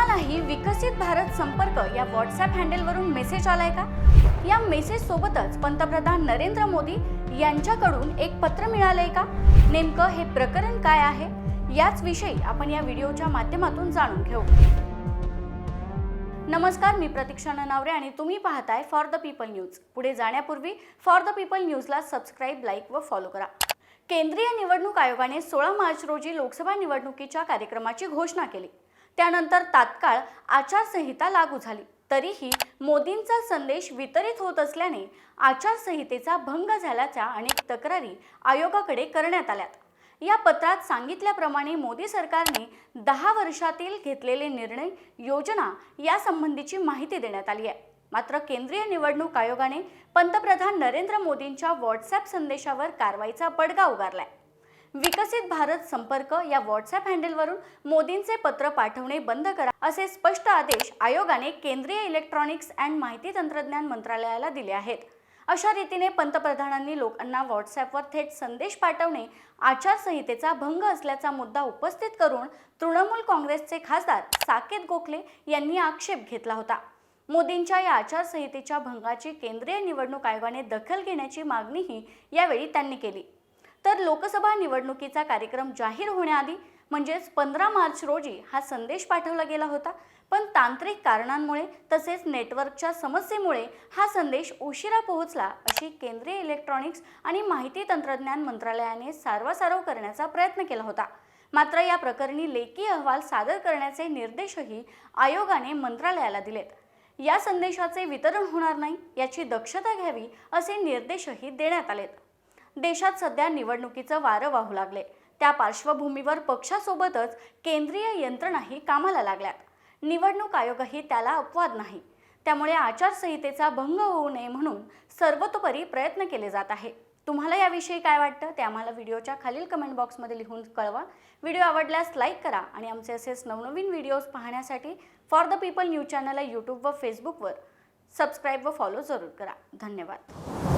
तुम्हालाही विकसित भारत संपर्क या व्हॉट्सॲप हँडलवरून मेसेज आलाय का? या मेसेज सोबतच पंतप्रधान नरेंद्र मोदी यांच्याकडून एक पत्र मिळालंय का? नेमकं हे प्रकरण काय आहे? याच विषयी आपण या व्हिडिओच्या माध्यमातून जाणून घेऊ. नमस्कार मी प्रतीक्षा ननावरे आणि तुम्ही पाहताय फॉर द पीपल न्यूज पुढे जाण्यापूर्वी फॉर द पीपल न्यूजला सबस्क्राईब लाईक व फॉलो करा. केंद्रीय निवडणूक आयोगाने सोळा मार्च रोजी लोकसभा निवडणुकीच्या कार्यक्रमाची घोषणा केली. त्यानंतर तात्काळ आचारसंहिता लागू झाली. तरीही मोदींचा संदेश वितरित होत असल्याने आचारसंहितेचा भंग झाल्याच्या अनेक तक्रारी आयोगाकडे करण्यात आल्यात. या पत्रात सांगितल्याप्रमाणे मोदी सरकारने दहा वर्षातील घेतलेले निर्णय योजना यासंबंधीची माहिती देण्यात आली आहे. मात्र केंद्रीय निवडणूक आयोगाने पंतप्रधान नरेंद्र मोदींच्या व्हॉट्सॲप संदेशावर कारवाईचा बडगा उगारलाय. विकसित भारत संपर्क या व्हॉट्सॲप हँडलवरून मोदींचे पत्र पाठवणे बंद करा असे स्पष्ट आदेश आयोगाने केंद्रीय इलेक्ट्रॉनिक्स अँड माहिती तंत्रज्ञान मंत्रालयाला दिले आहेत. अशा रीतीने पंतप्रधानांनी लोकांना व्हॉट्सॲपवर थेट संदेश पाठवणे आचारसंहितेचा भंग असल्याचा मुद्दा उपस्थित करून तृणमूल काँग्रेसचे खासदार साकेत गोखले यांनी आक्षेप घेतला होता. मोदींच्या या आचारसंहितेच्या भंगाची केंद्रीय निवडणूक आयोगाने दखल घेण्याची मागणीही यावेळी त्यांनी केली. तर लोकसभा निवडणुकीचा कार्यक्रम जाहीर होण्याआधी म्हणजेच पंधरा मार्च रोजी हा संदेश पाठवला गेला होता. पण तांत्रिक कारणांमुळे तसेच नेटवर्कच्या समस्येमुळे हा संदेश उशिरा पोहोचला अशी केंद्रीय इलेक्ट्रॉनिक्स आणि माहिती तंत्रज्ञान मंत्रालयाने सारवासारव करण्याचा प्रयत्न केला होता. मात्र या प्रकरणी लेखी अहवाल सादर करण्याचे निर्देशही आयोगाने मंत्रालयाला दिलेत. या संदेशाचे वितरण होणार नाही याची दक्षता घ्यावी असे निर्देशही देण्यात आलेत. देशात सध्या निवडणुकीचं वारं वाहू लागले. त्या पार्श्वभूमीवर पक्षासोबतच केंद्रीय यंत्रणाही कामाला लागल्यात. निवडणूक आयोगही त्याला अपवाद नाही. त्यामुळे आचारसंहितेचा भंग होऊ नये म्हणून सर्वतोपरी प्रयत्न केले जात आहे. तुम्हाला याविषयी काय वाटतं ते आम्हाला व्हिडिओच्या खालील कमेंट बॉक्समध्ये लिहून कळवा. व्हिडिओ आवडल्यास लाईक करा आणि आमचे असेच नवनवीन व्हिडिओज पाहण्यासाठी फॉर द पीपल न्यूज चॅनलला यूट्यूब व फेसबुकवर सबस्क्राईब व फॉलो जरूर करा. धन्यवाद.